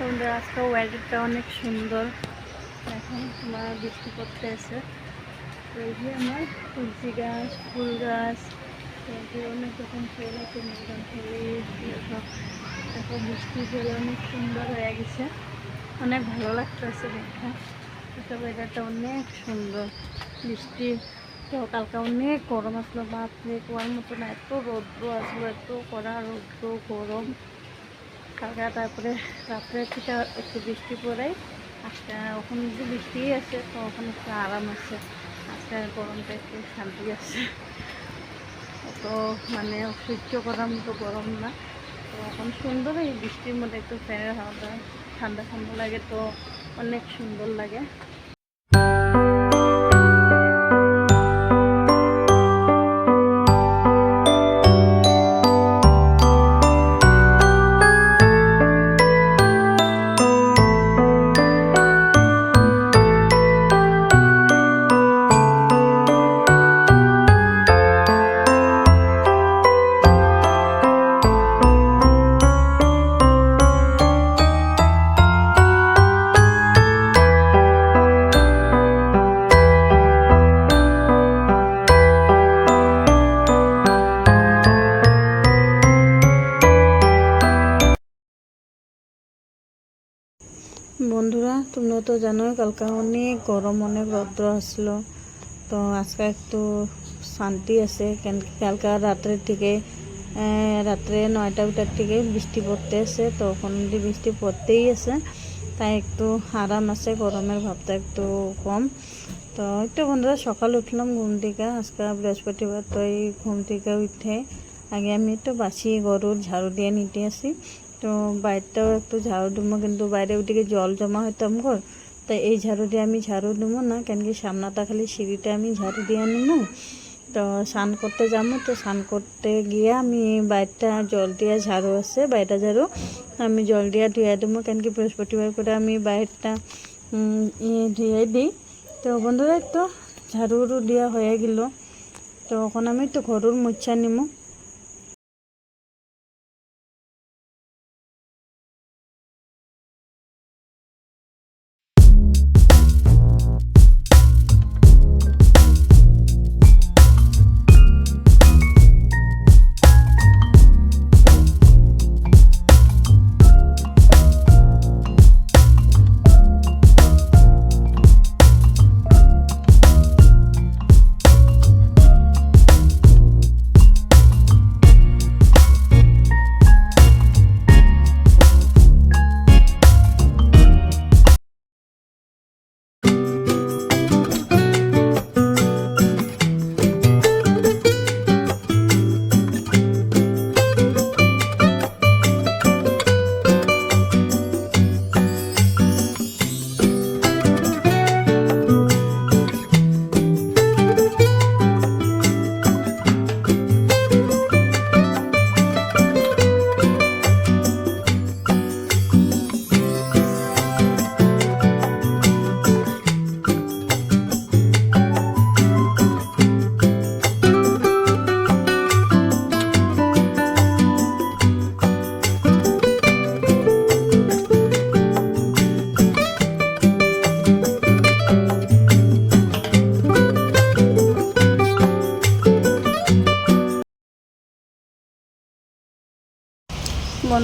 তোমাদের আজকে ওয়েদারটা অনেক সুন্দর। এখন তোমার বৃষ্টি পড়তে এসে এই যে আমার তুলসি গাছ, ফুল গাছ অনেক রকম ফুল আছে মরগান ফুল দেখো বৃষ্টি পড়ে অনেক সুন্দর হয়ে গেছে। অনেক ভালো লাগতেছে দেখা এটা ওয়েদারটা অনেক সুন্দর। বৃষ্টি তো কালকে অনেক গরম আসলো। বাপরে, কুয়ার মতো না এত রৌদ্র আসলো, এত কড়া রৌদ্র, গরম। কালকে তারপরে রাত্রে থেকে একটু বৃষ্টি পড়ে। আজকে ওখানে যে বৃষ্টিই আছে, তো ওখানে একটু আরাম আছে। আজকে গরমটা একটু শান্তি আছে। অত মানে সহ্য করার মতো গরম না। তো এখন সুন্দর এই বৃষ্টির মধ্যে একটু ফ্যানের হাওয়াটা ঠান্ডা ঠান্ডা লাগে তো অনেক সুন্দর লাগে। বন্ধুরা, তোমরা তো জানোই কালকে অনেক গরম, অনেক রৌদ্র আসলো। তো আজকে একটু শান্তি আছে। কেন কালকে রাত্রের থেকে রাত্রে নয়টা উটার থেকে বৃষ্টি পড়তে আছে। তো ওখান বৃষ্টি পড়তেই আছে, তাই একটু আরাম আছে, গরমের ভাবটা একটু কম। তো একটু বন্ধুরা, সকাল উঠলাম ঘুম থেকে। আজকে বৃহস্পতিবার, তো এই ঘুম থেকে উঠে আগে আমি একটু বাসি গরুর ঝাড়ু দিয়ে নিতে আসি। তো বাইরটাও একটু ঝাড়ু দেবো, কিন্তু বাইরে ওদিকে জল জমা হইতাম ঘর তো এই ঝাড়ু দিয়ে আমি ঝাড়ু দেবো না, কেন কি সামনাটা খালি সিঁড়িটা আমি ঝাড়ু দিয়ে নেব। তো স্নান করতে যাব, তো স্নান করতে গিয়ে আমি বাইরটা জল দিয়ে ঝাড়ু আছে, বাইরটা ঝাড়ু। আমি জল দিয়ে ধুয়ে দেবো, কেন কি বৃহস্পতিবার করে আমি বাইরটা ধুয়ে দিই। তো বন্ধুরা তো ঝাড়ু দেওয়া হয়ে গেল। তো এখন আমি তো ঘরুর মুচ্ছা নিমো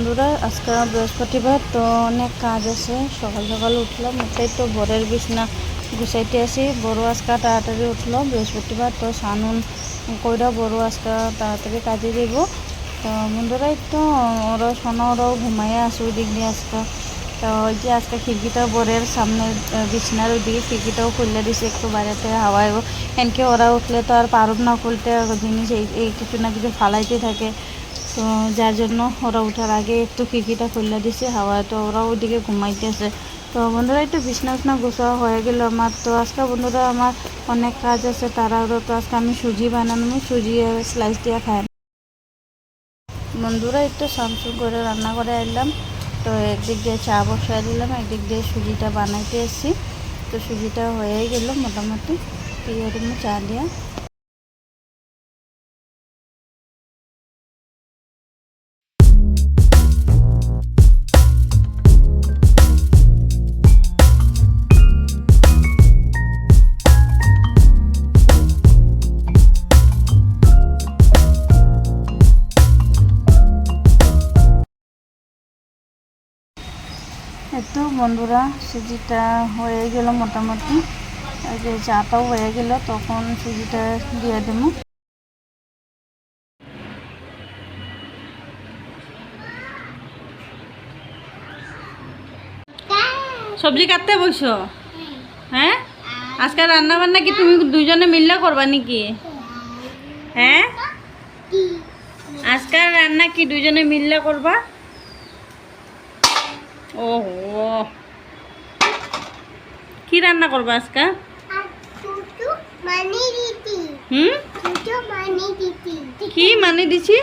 বন্ধুরা, আজকে বৃহস্পতিবার, তো অনেক কাজ আছে। সকাল সকাল উঠলাম, উঠেই তো ভোরের বিছনা গুছাইতে আসি। বড় আজকা তাড়াতাড়ি উঠল বৃহস্পতিবার, তো সানুন কইরা বড় আজকা তাড়াতাড়ি কাজে যাব তো বন্ধুরা তো ওরা শোনো ওরাও ঘুমাইয়া আছে ওই দিক দিয়ে আজকা। তো ওই যে আজকে খিড়কিটা বরের সামনে বিছনার ওইদিকে খিড়কিটাও খুলে দিছে, একটু বাইরে থেকে হাওয়ায় এনকে ওরা উঠলে তো আর পারুক না খুলতে জিনিস এই কিছু না কিছু ফালাইতে থাকে। তো যার জন্য ওরা উঠার আগে একটু খিড়কিটা খুললে দিছে হাওয়া তো ওরা ওইদিকে ঘুমাইতেছে। তো বন্ধুরা, একটু বিছনা উছনা গোছাওয়া হয়ে গেল আমার। তো আজকে বন্ধুরা আমার অনেক কাজ আছে তারাও তো আজকে আমি সুজি বানানো সুজি স্লাইস দিয়ে খাই। বন্ধুরা, একটু সামসুং করে রান্না করে এলাম তো একদিক দিয়ে চা বসাই দিলাম, একদিক দিয়ে সুজিটা বানাইতে এসেছি। তো সুজিটা হয়ে গেল মোটামুটি। এরকম চা দিয়ে বন্ধুরা সুজিটা হয়ে গেল মোটামুটি। এই যে চাটাও হয়ে গেল তখন সুজিটা দিয়ে দেবো। সবজি কাটতে বসো হ্যাঁ। আজকে রান্না বান্না কি তুমি দুজনে মিললে করবা নাকি? হ্যাঁ? আজকাল রান্না কি দুজনে মিললে করবা? ওহো। কি রান্না করবা আজকে? হুম? কি মানে দিছি?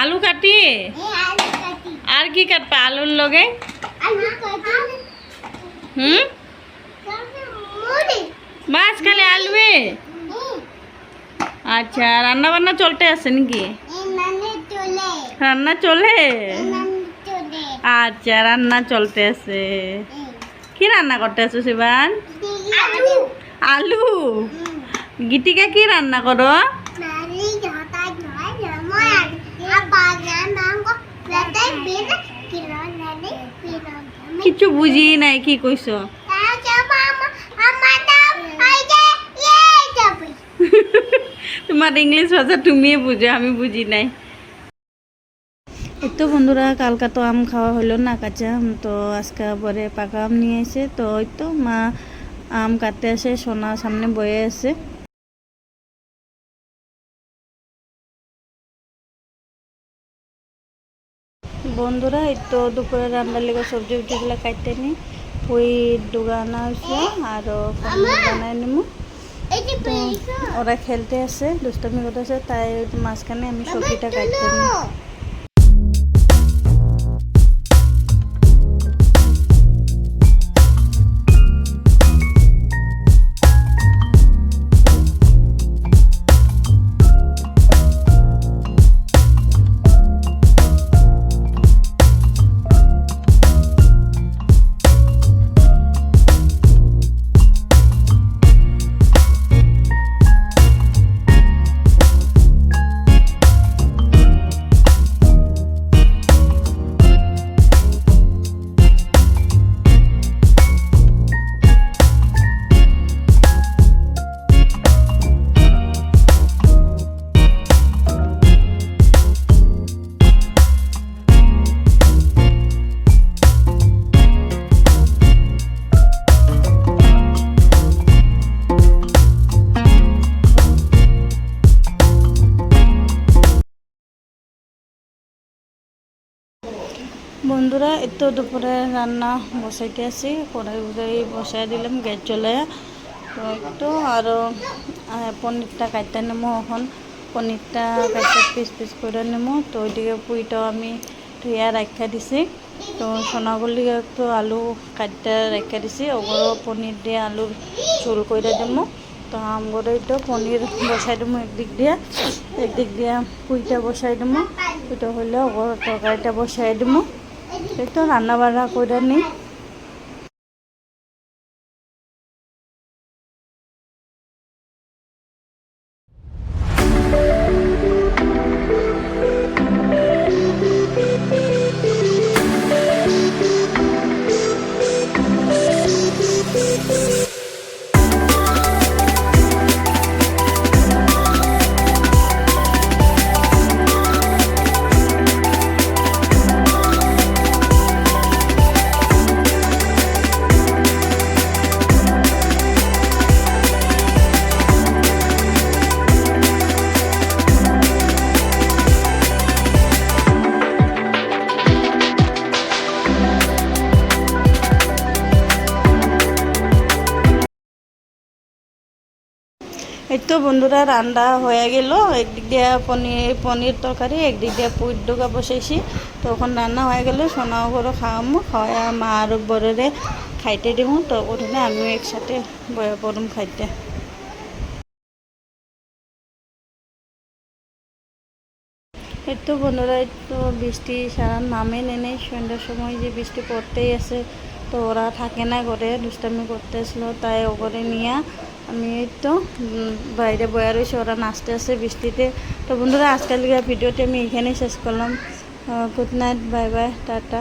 আলু কাটি। এ আলু কাটি। আর কি কাটবা আলুর লগে? হুম? বাস খালি আলুয়ে? আচ্ছা রান্না বান্না চলতে আছে নাকি? মানে রান্না চলে? আচ্ছা রান্না চলতে আছে কি রান্না করতে আছো শিবান? আলু। গীতিকা কি রান্না করো? কিছু বুঝি নাই কি কইছো? ইয়ে তোমার ইংলিশ ভাষা তুমিই বুঝো আমি বুঝি নাই। তো বন্ধুরা, কালকা তো আম খাওয়া হলো না কাঁচা আম, তো আজকে পরে পাকা আম নিয়ে এসে, তো ওই তো মা আম কাটতে আসে, সোনা সামনে বয়ে আছে। বন্ধুরা, এই তো দুপুরে রান্নার লেগে সবজি উবজিগুলো কাটতে নি ওই ডুগা আনা হয়েছে পনির বানাই নিমু। তো ওরা খেলতে আছে দুষ্টামি করতেছে তাই মাঝখানে আমি সবজিটা কাটতে নিই বন্ধুরা এত দুপুরে রান্না বসাইতে আছি কড়াই উড়াই বসাই দিলাম, গ্যাস জ্বলে তো একটু আরও পনিরটা কাটতে নেব এখন। পনিরটা কাটতে পিস পিস করে নেব তো ওইদিকে পুইটাও আমি ধুইয়া রাখা দিছি। তো সোনাগুলি একটু আলু কাটতে রাখা দিছি। ওগুলো পনির দিয়ে আলুর ঝোল করে দেবো তো আমগুলো একটু পনির বসাই দেবো একদিক দিয়ে। একদিক দিয়ে পুইটা বসাই দেবো পুইটা হইলে ওগুলো তরকারিটা বসাই দেবো এই তো রান্না বান্না করে নিই। এই তো বন্ধুরা, রান্না হয়ে গেল। একদিক দিয়ে পনির পনির তরকারি, একদিক দিয়ে পুইট ডোকা বসাইছি তখন রান্না হয়ে গেলে, সোনাও করে খাওয়ামো খাওয়া মা আর বড়রে খাইতে দিব তো ওখানে আমিও একসাথে বয়ে পড়ুম খাইতে। এই তো বন্ধুরা তো বৃষ্টি সারা নামে নেই, সন্ধ্যার সময় যে বৃষ্টি পড়তেই আছে। তো ওরা থাকে না ঘরে, দুষ্টামি করতেছিল, তাই ওগরে নিয়ে আমি তো বাইরে বয়ে রয়েছে, ওরা নাচতে আছে বৃষ্টিতে। তো বন্ধুরা আজকালকার ভিডিওটি আমি এখানেই শেষ করলাম। Good night bye bye tata.